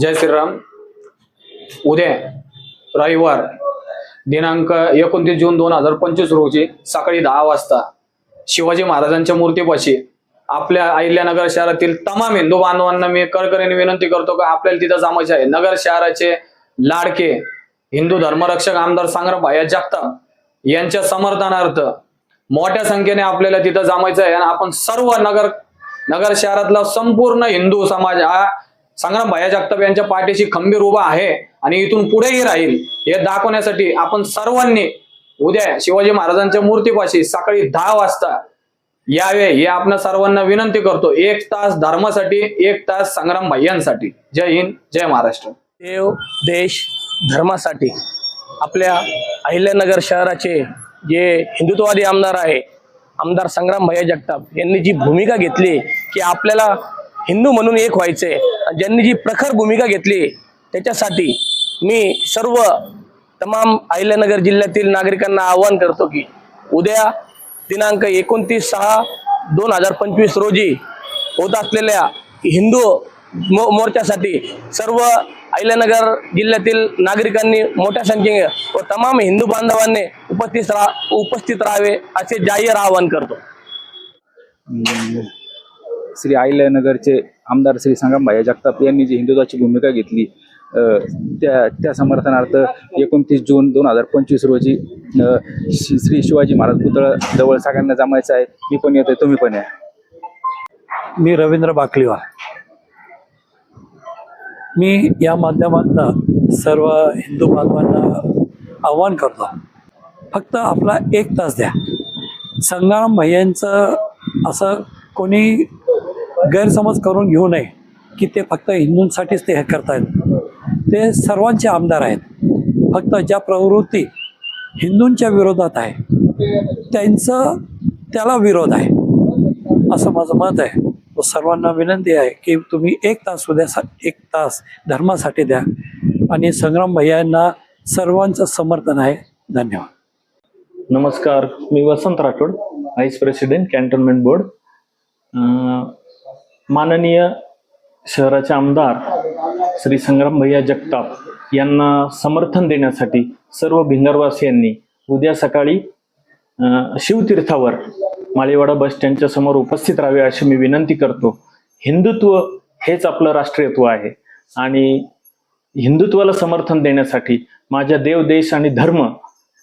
जय श्रीराम. उद्या रविवार दिनांक एकोणतीस जून दोन हजार पंचवीस रोजी सकाळी दहा वाजता शिवाजी महाराजांच्या मूर्तीपाशी आपल्या अहिल्यानगर शहरातील तमाम हिंदू बांधवांना मी कळकरीने विनंती करतो की आपल्याला तिथं जमायचे आहे. नगर शहराचे लाडके हिंदू धर्मरक्षक आमदार संग्राम भाया जगताप यांच्या समर्थनार्थ मोठ्या संख्येने आपल्याला तिथं जमायचं आहे. आणि आपण सर्व नगर नगर शहरातला संपूर्ण हिंदू समाज हा संग्राम भया जगताप यांच्या पाठीशी खंबीर उभा आहे आणि इथून पुढेही राहील हे दाखवण्यासाठी आपण सर्वांनी उद्या शिवाजी महाराजांच्या मूर्तीपाशी सकाळी दहा वाजता यावे हे आपण सर्वांना विनंती करतो. एक तास धर्मासाठी एक तास संग्राम भाईयांसाठी जय हिंद जय महाराष्ट्र. देव देश धर्मासाठी आपल्या अहिल्यानगर शहराचे जे हिंदुत्ववादी आमदार आहे आमदार संग्राम भैया जगताप यांनी जी भूमिका घेतली की आपल्याला हिंदू म्हणून एक व्हायचंय ज्यांनी जी प्रखर भूमिका घेतली त्याच्यासाठी मी सर्व तमाम अहिल्यानगर जिल्ह्यातील नागरिकांना आवाहन करतो की उद्या दिनांक एकोणतीस सहा दोन हजार पंचवीस रोजी होत असलेल्या हिंदू मो मोर्चासाठी सर्व अहिल्यानगर जिल्ह्यातील नागरिकांनी मोठ्या संख्येने व तमाम हिंदू बांधवांनी उपस्थित राहा उपस्थित राहावे असे जाहीर आवाहन करतो. श्री अहिल्यानगरचे आमदार श्री संगमभाई जगताप यांनी जी हिंदुत्वाची भूमिका घेतली त्या त्या समर्थनार्थ एकोणतीस जून दोन हजार पंचवीस रोजी श्री श्री शिवाजी महाराज पुतळा जवळ सगळ्यांना जमायचं आहे. मी पण येतोय तुम्ही पण या. मी रवींद्र बाकलीवार मी या माध्यमातून सर्व हिंदू बांधवांना आव्हान करतो. फक्त आपला एक तास द्या. संग्राम भैयांचं असं कोणी गैरसमज करून घेऊ नये की ते फक्त हिंदूंसाठीच ते हे करतायत. ते सर्वांचे आमदार आहेत. फक्त ज्या प्रवृत्ती हिंदूंच्या विरोधात आहे त्यांचं त्याला विरोध आहे. असं माझं मत आहे. व सर्वांना विनंती आहे की तुम्ही एक तास उद्या सा- एक तास धर्मासाठी द्या. आणि संग्राम भैयांना सर्वांचं समर्थन आहे. धन्यवाद. नमस्कार मी Vasant Rathod vice president cantonment board माननीय शहराचे आमदार श्री संग्राम भैया जगताप यांना समर्थन देण्यासाठी सर्व भिंगरवासियांनी उद्या सकाळी शिवतीर्थावर मालेवाडा बस स्टँडच्या समोर उपस्थित राहावे अशी मी विनंती करतो. हिंदुत्व हेच आपलं राष्ट्रीयत्व आहे आणि हिंदुत्वाला समर्थन देण्यासाठी माझ्या देव देश आणि धर्म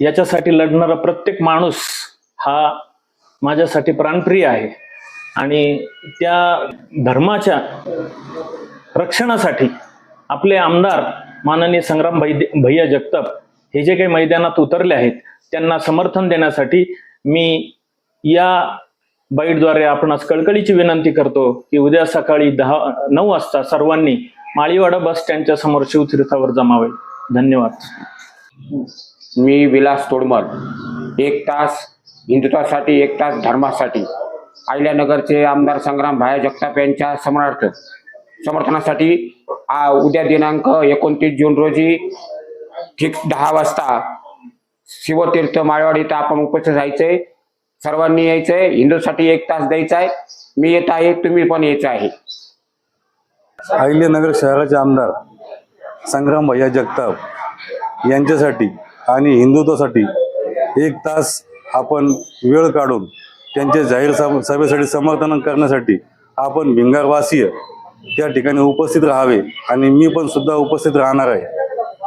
याच्यासाठी लढणारा प्रत्येक माणूस हा माझ्यासाठी प्राणप्रिय आहे. आणि त्या धर्माच्या रक्षणासाठी आपले आमदार माननीय संग्राम भाई भैया जगताप हे जे काही मैदानात उतरले आहेत त्यांना समर्थन देण्यासाठी मी या बाईटद्वारे आपणास कळकळीची विनंती करतो की उद्या सकाळी दहा नऊ वाजता सर्वांनी माळीवाडा बस स्टँडच्या समोर शिवतीर्थावर जमावे. धन्यवाद. मी विलास तोडमल. एक तास हिंदुत्वासाठी एक तास धर्मासाठी. अहिल्यानगरचे आमदार संग्राम भाया जगताप यांच्या समर्थार्थ समर्थनासाठी उद्या दिनांक एकोणतीस जून रोजी ठीक दहा वाजता शिवतीर्थ माळवाडी इथं आपण उपस्थित राहायचंय सर्वांनी यायचंय हिंदूसाठी एक तास द्यायचा आहे मी येत आहे तुम्ही पण यायचं आहे. अहिल्यानगर शहराचे आमदार संग्राम भैया जगताप यांच्यासाठी आणि हिंदुत्वासाठी एक तास आपण वेळ काढून त्यांच्या जाहीर सभेसाठी समर्थन करण्यासाठी आपण भिंगारवासीय त्या ठिकाणी उपस्थित राहावे आणि मी पण सुद्धा उपस्थित राहणार आहे.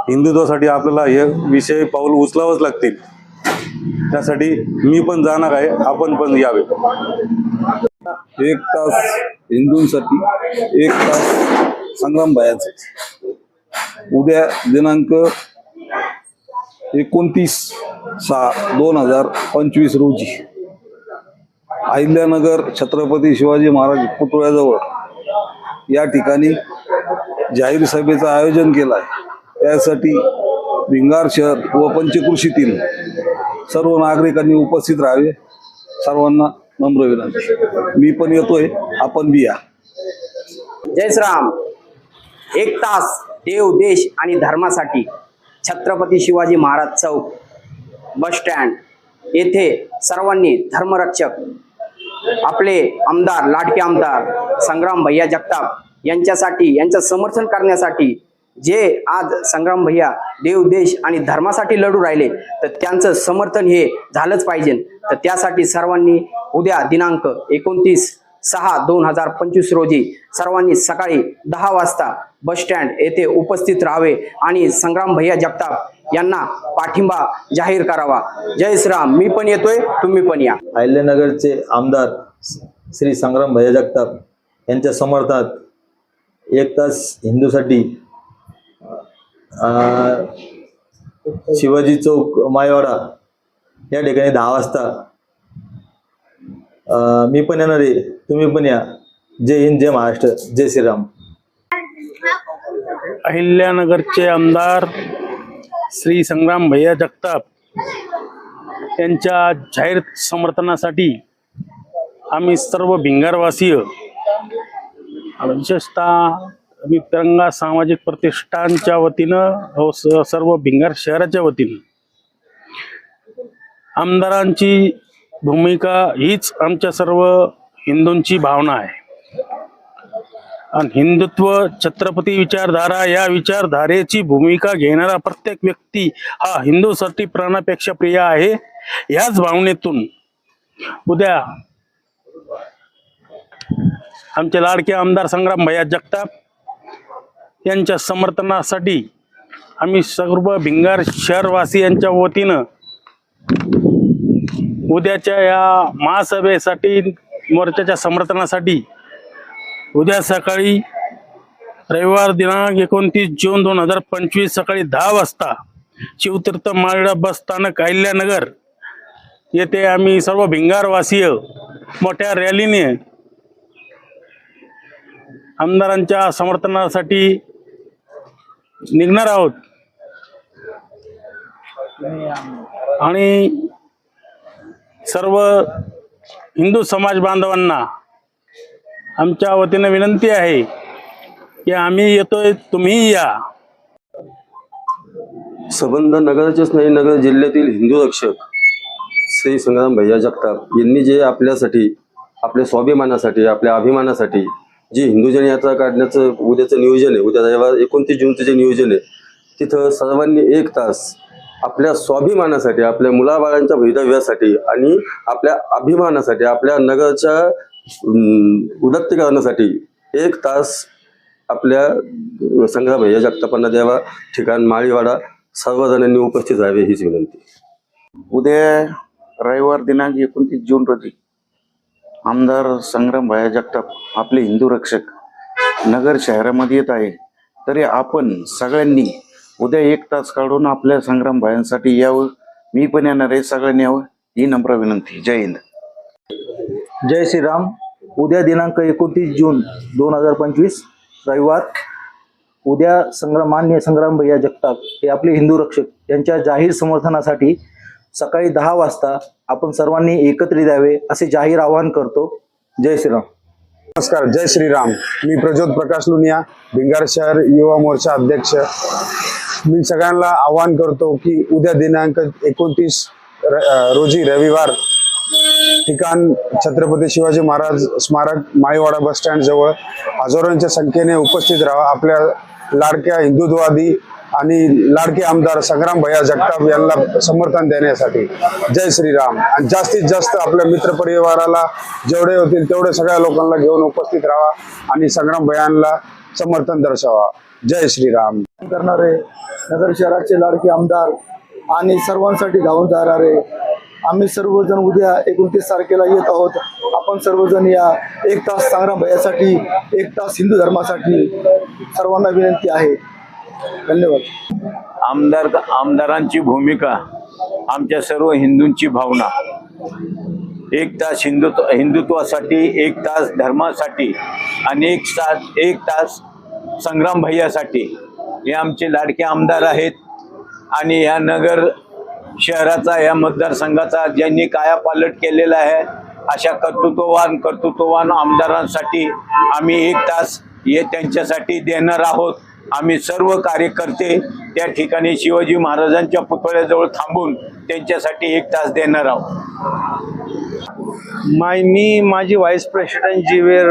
हिंदुत्वासाठी आपल्याला हे विषय पाऊल उचलावंच लागतील. त्यासाठी मी पण जाणार आहे आपण पण यावे. एक तास हिंदूंसाठी एक तास संग्राम भायाचे उद्या दिनांक एकोणतीस सहा दोन हजार पंचवीस रोजी. अहिल्यानगर छत्रपती शिवाजी महाराज पुतळ्याजवळ या ठिकाणी जाहीर सभेचं आयोजन केलं आहे त्यासाठी भिंगार शहर व पंचकृषीतील सर्व नागरिकांनी उपस्थित राहावे. सर्वांना नम्र विनंती. मी पण येतोय आपण बी या. जय श्राम एक तास देव देश आणि धर्मासाठी छत्रपती शिवाजी महाराज चौक बस स्टँड येथे सर्वांनी धर्मरक्षक आपले आमदार लाडके आमदार संग्राम भैया जगताप यांच्यासाठी यांचं समर्थन करण्यासाठी जे आज संग्राम भैया देव देश आणि धर्मासाठी लढू राहिले तर त्यांचं समर्थन हे झालंच पाहिजे. तर त्यासाठी सर्वांनी उद्या दिनांक एकोणतीस सहा दोन हजार पंचवीस रोजी सर्वांनी सकाळी दहा वाजता बस स्टँड येथे उपस्थित राहावे आणि संग्राम भैया जगताप यांना पाठिंबा जाहीर करावा. जय श्रीराम. मी पण येतोय तुम्ही पण या. अहिल्यानगरचे आमदार श्री संग्राम भैया जगताप यांच्या समर्थात एक तास हिंदूसाठी अं, शिवाजी चौक मायवाडा या ठिकाणी दहा वाजता मी पण येणार आहे तुम्ही पण या. जय हिंद जय महाराष्ट्र जय श्रीराम. अहिल्यानगरचे आमदार श्री संग्राम भैया जगताप यांच्या जाहीर समर्थनासाठी आम्ही सर्व भिंगारवासीय विशेषतः मी तिरंगा सामाजिक प्रतिष्ठानच्या वतीनं व स- सर्व भिंगार शहराच्या वतीनं. आमदारांची भूमिका हीच आमच्या सर्व हिंदूंची भावना आहे. आणि हिंदुत्व छत्रपती विचारधारा या विचारधारेची भूमिका घेणारा प्रत्येक व्यक्ती हा हिंदूसाठी प्राणापेक्षा प्रिय आहे. याच भावनेतून उद्या आमचे लाडके आमदार संग्राम भैया जगताप यांच्या समर्थनासाठी आम्ही सर्व भिंगार शहरवासियांच्या वतीनं उद्याच्या या महासभेसाठी मोर्चाच्या समर्थनासाठी उद्या सकाळी रविवार दिनांक एकोणतीस जून दोन हजार पंचवीस सकाळी दहा वाजता शिवतीर्थ माळडा बस स्थानक अहिल्यानगर येथे आम्ही सर्व भिंगारवासीय मोठ्या रॅलीने आमदारांच्या समर्थनासाठी निघणार आहोत. आणि सर्व हिंदू समाज बांधवांना आमच्या वतीनं विनंती आहे की आम्ही येतोय तुम्ही या. संबंध नगराचेच नाही नगर जिल्ह्यातील हिंदू रक्षक श्री संग्राम भैया जगताप यांनी जे आपल्यासाठी आपल्या स्वाभिमानासाठी आपल्या अभिमानासाठी जी हिंदू यात्रा काढण्याचं उद्याचं नियोजन आहे उद्या रविवार एकोणतीस जूनचं जे नियोजन आहे तिथं सर्वांनी एक तास आपल्या स्वाभिमानासाठी आपल्या मुलाबाळांच्या भैदव्यासाठी आणि आपल्या अभिमानासाठी आपल्या नगरच्या उदत्तीकरणासाठी एक तास आपल्या संग्राम भैया जगतापांना द्यावा. ठिकाण माळीवाडा सर्वजणांनी उपस्थित राहावे हीच विनंती. उद्या रविवार दिनांक एकोणतीस जून रोजी आमदार संग्राम भाया जगताप आपले हिंदू रक्षक नगर शहरामध्ये येत आहे. तरी आपण सगळ्यांनी उद्या एक तास काढून आपल्या संग्राम भायांसाठी यावं. मी पण येणार आहे सगळ्यांनी यावं ही नम्र विनंती. जय हिंद. जय श्रीराम. उद्या दिनांक एकोणतीस जून दोन हजार पंचवीस रविवार. उद्या संग्राम मान्य संग्राम भैया जगताप हे आपले हिंदू रक्षक यांच्या जाहीर समर्थनासाठी सकाळी दहा वाजता आपण सर्वांनी एकत्रित यावे असे जाहीर आवाहन करतो. जय श्रीराम. नमस्कार जय श्रीराम. मी प्रज्योत प्रकाश लुनिया भिंगार शहर युवा मोर्चा अध्यक्ष. मी सगळ्यांना आवाहन करतो की उद्या दिनांक एकोणतीस रोजी रविवार ठिकाण छत्रपती शिवाजी महाराज स्मारक माळीवाडा बस स्टँड जवळ. हजारोंच्या संख्येने उपस्थित राहा. आपल्या लाडक्या हिंदुत्ववादी आणि लाडके आमदार संग्राम भैया जगताप यांना समर्थन देण्यासाठी. जय श्रीराम. आणि जास्तीत जास्त आपल्या मित्रपरिवाराला जेवढे होतील तेवढे सगळ्या लोकांना घेऊन उपस्थित राहा आणि संग्राम भैयांना समर्थन दर्शवा. जय श्रीराम. करणारे नगर शहराचे लाडके आमदार आणि सर्वांसाठी धावून जाणारे आम्ही सर्वजण उद्या एकोणतीस तारखेला येत आहोत. आपण सर्वजण या एक तास संग्राम भयासाठी एक तास हिंदू धर्मासाठी सर्वांना विनंती आहे. धन्यवाद. आमदार आमदारांची भूमिका आमच्या सर्व हिंदूंची भावना. एक तास हिंदुत्व हिंदुत्वासाठी एक तास धर्मासाठी आणि एक तास एक तास संग्राम भैयासाठी हे आमचे लाडके आमदार आहेत. आणि या नगर शहराचा या मतदारसंघाचा ज्यांनी कायापालट केलेला आहे अशा कर्तृत्ववान कर्तृत्ववान आमदारांसाठी आम्ही एक तास हे त्यांच्यासाठी देणार आहोत. आम्ही सर्व कार्यकर्ते त्या ठिकाणी शिवाजी महाराजांच्या पुतळ्याजवळ थांबून त्यांच्यासाठी एक तास देणार आहोत. माय मी माझी व्हाईस प्रेसिडेंट जिवेर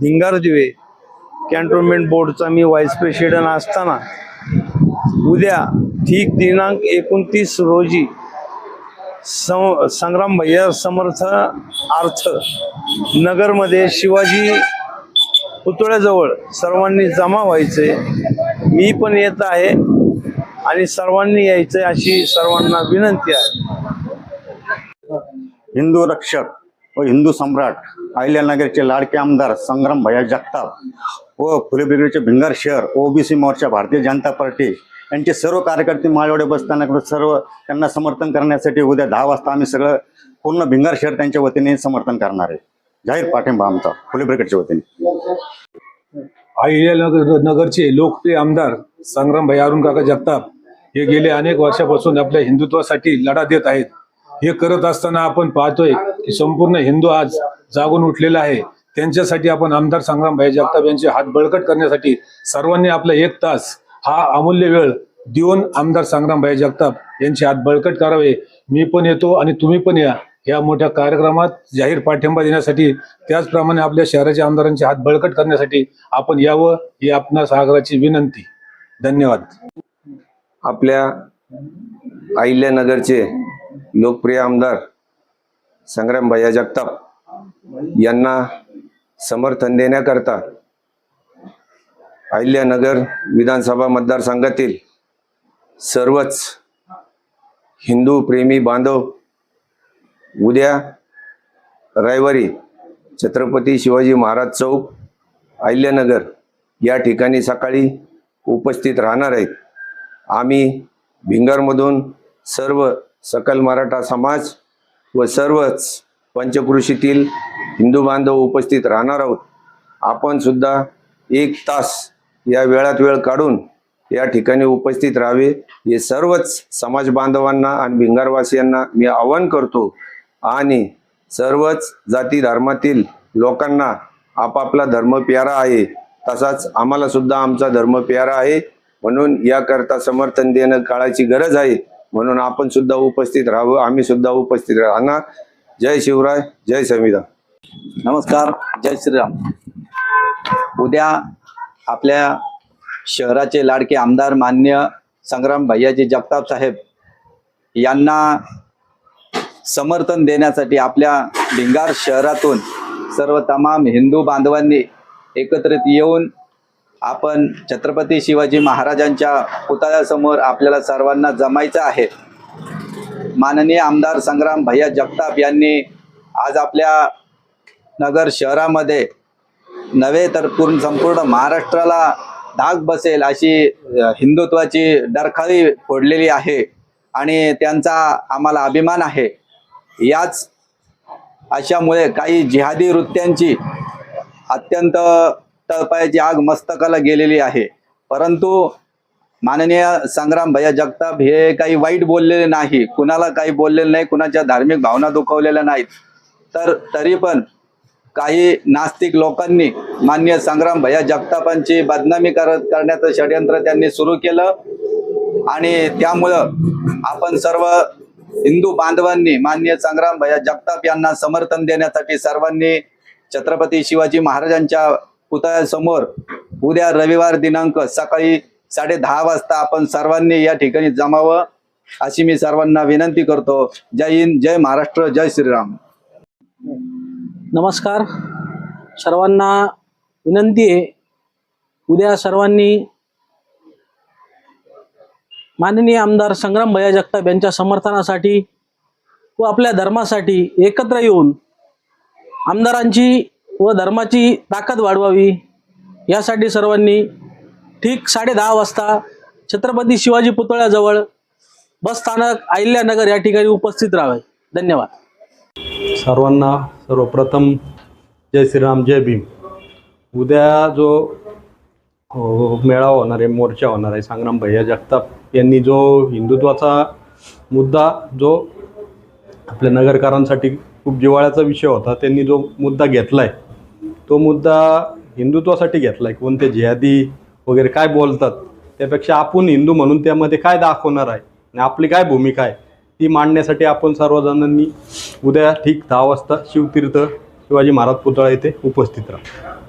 भिंगार दिवे कॅन्टोन्मेंट बोर्डचा मी व्हाईस प्रेसिडेंट असताना उद्या ठीक दिनांक एकोणतीस रोजी सं संग्राम भैया समर्थ अर्थ नगरमध्ये शिवाजी पुतळ्याजवळ सर्वांनी जमा व्हायचे. मी पण येत आहे आणि सर्वांनी यायचं अशी सर्वांना विनंती आहे. हिंदू रक्षक व हिंदू सम्राट अहिल्यानगरचे लाडके आमदार संग्राम भैया जगताप व फुले ब्रिगेडचे भिंगार शहर ओबीसी मोर्चा भारतीय जनता पार्टी त्यांचे सर्व कार्यकर्ते माळवाडे बसताना सर्व त्यांना समर्थन करण्यासाठी उद्या दहा वाजता आम्ही सगळं पूर्ण भिंगार शहर त्यांच्या वतीने समर्थन करणार आहे. जाहीर पाठिंबा आमचा फुले ब्रिगेडच्या वतीने. अहिल्यानगर नगरचे लोकप्रिय आमदार संग्रामभाई अरुण काका जगताप हे गेले अनेक वर्षापासून आपल्या हिंदुत्वासाठी लढा देत आहेत. हे करत असताना आपण पाहतोय की संपूर्ण हिंदू आज जागून उठलेला आहे. त्यांच्यासाठी आपण आमदार संग्रामभाई जगताप यांचे हात बळकट करण्यासाठी सर्वांनी आपला एक तास हा अमूल्य वेळ देऊन आमदार संग्रामभाई जगताप यांचे हात बळकट करावे. मी पण येतो आणि तुम्ही पण या. या मोठ्या कार्यक्रमात जाहीर पाठिंबा देण्यासाठी त्याचप्रमाणे आपल्या शहराच्या आमदारांचे हात बळकट करण्यासाठी आपण यावं ही आपणा सागराची विनंती. धन्यवाद. आपल्या अहिल्यानगरचे लोकप्रिय आमदार संग्राम भैया जगताप यांना समर्थन देण्याकरता अहिल्यानगर विधानसभा मतदारसंघातील सर्वच हिंदू प्रेमी बांधव उद्या रविवारी छत्रपती शिवाजी महाराज चौक अहिल्यानगर या ठिकाणी सकाळी उपस्थित राहणार आहेत. आम्ही भिंगारमधून सर्व सकल मराठा समाज व सर्वच पंचकृषीतील हिंदू बांधव उपस्थित राहणार आहोत. आपण सुद्धा एक तास या वेळात वेळ काढून या ठिकाणी उपस्थित राहावे. हे सर्वच समाज बांधवांना आणि भिंगारवासियांना मी आवाहन करतो आणि सर्वच जाती धर्मातील लोकांना आपापला धर्म प्यारा आहे. तसाच आम्हाला सुद्धा आमचा धर्म प्यारा आहे. म्हणून याकरता समर्थन देणं काळाची गरज आहे. म्हणून आपण सुद्धा उपस्थित राहावं. आम्ही सुद्धा उपस्थित राहणार. जय शिवराय. जय संविधान. नमस्कार. जय श्रीराम. उद्या आपल्या शहराचे लाडके आमदार मान्य संग्राम भैयाजी जगताप साहेब यांना समर्थन देण्यासाठी आपल्या भिंगार शहरातून सर्व तमाम हिंदू बांधवांनी एकत्रित येऊन आपण छत्रपती शिवाजी महाराजांच्या पुतळ्यासमोर आपल्याला सर्वांना जमायचं आहे. माननीय आमदार संग्राम भैया जगताप यांनी आज आपल्या नगर शहरामध्ये नव्हे तर पूर्ण संपूर्ण महाराष्ट्राला धाक बसेल अशी हिंदुत्वाची डरखळी फोडलेली आहे आणि त्यांचा आम्हाला अभिमान आहे. याच अशामुळे काही जिहादी वृत्त्यांची अत्यंत तळपायाची आग मस्तकाला गेलेली आहे. परंतु माननीय संग्राम भैया जगताप हे काही वाईट बोललेले नाही. कुणाला काही बोललेले नाही कुणाच्या धार्मिक भावना दुखवलेल्या नाहीत. तर तरी पण काही नास्तिक लोकांनी मान्य संग्राम भैया जगतापांची बदनामी करत करण्याचं षडयंत्र त्यांनी सुरू केलं. आणि त्यामुळं आपण सर्व हिंदू बांधवांनी मान्य संग्राम भैया जगताप यांना समर्थन देण्यासाठी सर्वांनी छत्रपती शिवाजी महाराजांच्या पुतळ्यासमोर उद्या रविवार दिनांक सकाळी साडे दहा वाजता आपण सर्वांनी या ठिकाणी जमावं अशी मी सर्वांना विनंती करतो. जय हिंद जय महाराष्ट्र जय श्रीराम. नमस्कार. सर्वांना विनंती आहे. उद्या सर्वांनी माननीय आमदार संग्राम भैया जगताप यांच्या समर्थनासाठी व आपल्या धर्मासाठी एकत्र येऊन आमदारांची व धर्माची ताकद वाढवावी यासाठी सर्वांनी ठीक साडे दहा वाजता छत्रपती शिवाजी पुतळ्याजवळ बस स्थानक अहिल्यानगर या ठिकाणी उपस्थित राहावे. धन्यवाद. सर्वांना सर्वप्रथम जय श्रीराम जय भीम. उद्या जो मेळावा होणार आहे मोर्चा होणार आहे संग्राम भैया जगताप यांनी जो हिंदुत्वाचा मुद्दा जो आपल्या नगरकारांसाठी खूप जिव्हाळ्याचा विषय होता त्यांनी जो मुद्दा घेतला आहे तो मुद्दा हिंदुत्वासाठी घेतला आहे कोणते जिहादी वगैरे काय बोलतात त्यापेक्षा आपण हिंदू म्हणून त्यामध्ये काय दाखवणार आहे? आणि आपली काय भूमिका आहे? ती मांडण्यासाठी आपण सर्वजणांनी उद्या ठीक दहा वाजता शिवतीर्थ शिवाजी महाराज पुतळा येथे उपस्थित राहा.